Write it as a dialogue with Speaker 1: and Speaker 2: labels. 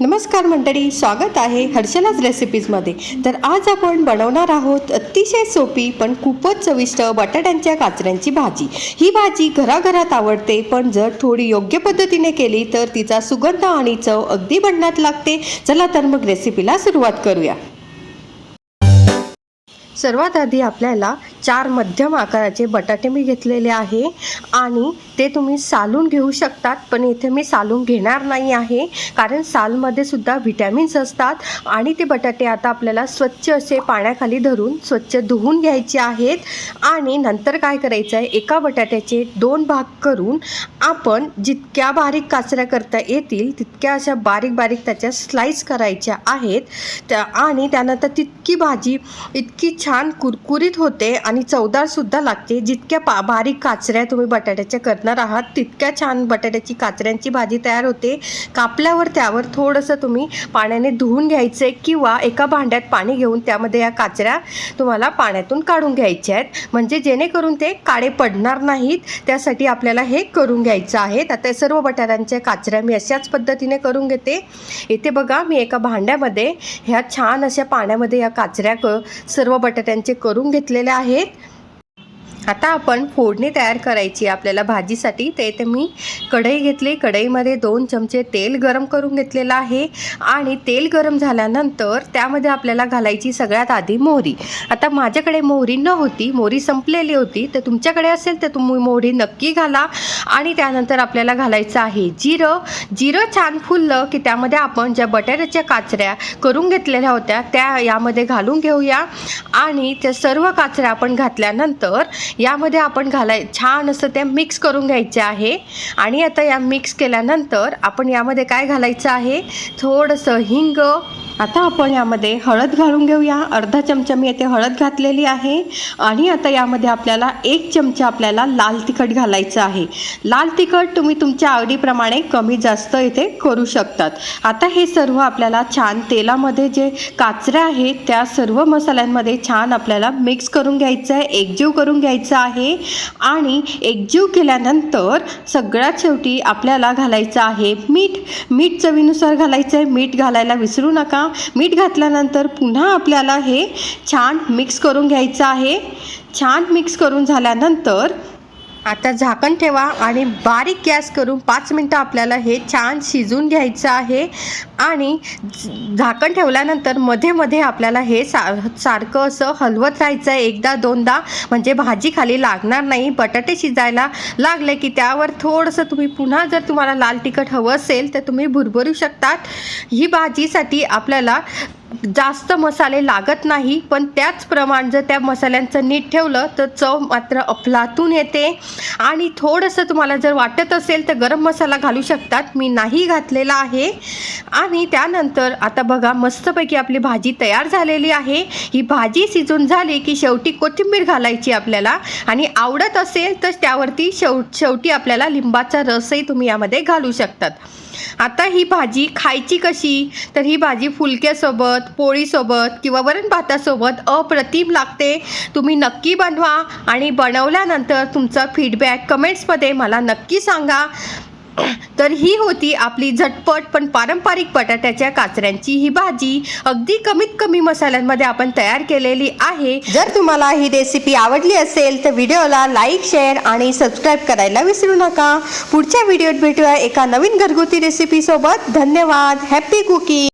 Speaker 1: नमस्कार मंडळी स्वागत आहे हर्षलाच रेसिपीजमध्ये तर आज आपण बनवणार आहोत अतिशय सोपी पण खूपच चविष्ट बटाट्यांच्या काचऱ्यांची भाजी. ही भाजी घराघरात आवडते पण जर थोडी योग्य पद्धतीने केली तर तिचा सुगंध आणि चव अगदी बनण्यात लागते. चला तर मग रेसिपीला सुरुवात करूया. सर्वात आधी आपल्याला चार मध्यम आकाराचे बटाटे मी घेतलेले आहे. आणि ते तुम्ही सालून घेऊ शकतात पण इथे मी सालून घेणार नाही आहे. कारण सालमध्ये सुद्धा व्हिटॅमिन्स असतात आणि ते बटाटे आता आपल्याला स्वच्छ असे पाण्याखाली धरून स्वच्छ धुवून घ्यायचे आहेत. आणि नंतर काय करायचं आहे एका बटाट्याचे दोन भाग करून आपण जितक्या बारीक काचऱ्या करता येतील तितक्या अशा बारीक बारीक त्याच्या स्लाईस करायच्या आहेत. त्या आणि त्यानंतर तितकी भाजी इतकी छान छान कुरकुरीत होते आणि चवदारसुद्धा लागते. जितक्या पा बारीक काचऱ्या तुम्ही बटाट्याच्या करणार आहात तितक्या छान बटाट्याची काचऱ्यांची भाजी तयार होते. कापल्यावर त्यावर थोडंसं तुम्ही पाण्याने धुवून घ्यायचं आहे किंवा एका भांड्यात पाणी घेऊन त्यामध्ये या काचऱ्या तुम्हाला पाण्यातून काढून घ्यायच्या आहेत. म्हणजे जेणेकरून ते काळे पडणार नाहीत त्यासाठी आपल्याला हे करून घ्यायचं आहे. आता सर्व बटाट्यांच्या काचऱ्या मी अशाच पद्धतीने करून घेते. इथे बघा मी एका भांड्यामध्ये ह्या छान अशा पाण्यामध्ये या काचऱ्या क सर्व बटा बटाट्यांचे करून घेतलेल्या आहेत. आता आपण फोडणी तयार करायची आहे आपल्याला भाजीसाठी. ते ते मी कढई घेतली. कढईमध्ये दोन चमचे तेल गरम करून घेतलेलं आहे आणि तेल गरम झाल्यानंतर त्यामध्ये आपल्याला घालायची सगळ्यात आधी मोहरी. आता माझ्याकडे मोहरी नव्हती. मोहरी संपलेली होती. तर तुमच्याकडे असेल तर तुम्ही मोहरी नक्की घाला. आणि त्यानंतर आपल्याला घालायचं आहे जिरं. जिरं छान फुललं की त्यामध्ये आपण ज्या बटाट्याच्या काचऱ्या करून घेतलेल्या होत्या त्या यामध्ये घालून घेऊया. आणि त्या सर्व काचऱ्या आपण घातल्यानंतर यामध्ये आपण घालाय छान असं त्या मिक्स करून घ्यायचे आहे. आणि आता या मिक्स केल्यानंतर आपण यामध्ये काय घालायचं आहे? थोडंसं हिंग आता आपण यामध्ये हळद घालून घेऊया. अर्धा चमचा मी येथे हळद घातलेली आहे. आणि आता यामध्ये आपल्याला एक चमचा आपल्याला लाल तिखट घालायचं आहे. लाल तिखट तुम्ही तुमच्या आवडीप्रमाणे कमी जास्त इथे करू शकतात. आता हे सर्व आपल्याला छान तेलामध्ये जे काचऱ्या आहेत त्या सर्व मसाल्यांमध्ये छान आपल्याला मिक्स करून घ्यायचं आहे. एकजीव करून घ्यायचं आहे. आणि एकजीव केल्यानंतर सगळ्यात शेवटी आपल्याला घालायचं आहे मीठ. मीठ चवीनुसार घालायचं आहे मीठ घालायला विसरू नका. मीठ घातल्यानंतर पुन्हा आपल्याला हे छान मिक्स करून घ्यायचं आहे. छान मिक्स करून झाल्यानंतर आता झाकण ठेवा आणि बारीक गॅस करून पाच मिनटं आपल्याला हे छान शिजून घ्यायचं आहे. आणि झ- झाकण ठेवल्यानंतरमध्ये मध्ये आपल्याला हे सा सारखं असं हलवत राहायचं आहे. एकदा दोनदा म्हणजे भाजी खाली लागणार नाही. बटाटे शिजायला लागले की त्यावर थोडंसं तुम्ही पुन्हा जर तुम्हाला लाल तिखट हवं असेल तर तुम्ही भुरभरू शकतात. ही भाजीसाठी आपल्याला जास्त मसाले लागत नाही पण त्याचप्रमाणे जर त्या मसाल्यांचं नीट ठेवलं तर चव मात्र अफलातून येते. आणि थोडंसं तुम्हाला जर वाटत असेल तर गरम मसाला घालू शकतात. मी नाही घातलेला आहे. आणि त्यानंतर आता बघा मस्तपैकी आपली भाजी तयार झालेली आहे. ही भाजी शिजून झाली की शेवटी कोथिंबीर घालायची आपल्याला. आणि आवडत असेल तर त्यावरती शेव शेवटी आपल्याला लिंबाचा रसही तुम्ही यामध्ये घालू शकतात. आता ही भाजी खायची कशी? तर ही भाजी फुलक्यासोबत पोळीसोबत किंवा वरण भातासोबत अप्रतिम लागते. तुम्ही नक्की बनवा आणि बनवल्यानंतर तुमचा फीडबॅक कमेंट्समध्ये मला नक्की सांगा. तर ही होती आपली झटपट पण पारंपरिक बटाट्याच्या काचऱ्यांची ही भाजी. अगदी कमीत कमी मसाल्यांमध्ये आपण तयार केलेली आहे. जर तुम्हाला ही रेसिपी आवडली असेल तर व्हिडिओला लाईक शेअर आणि सबस्क्राईब करायला विसरू नका. पुढच्या व्हिडिओत भेटूया एका नवीन घरगुती रेसिपीसोबत धन्यवाद. Happy cooking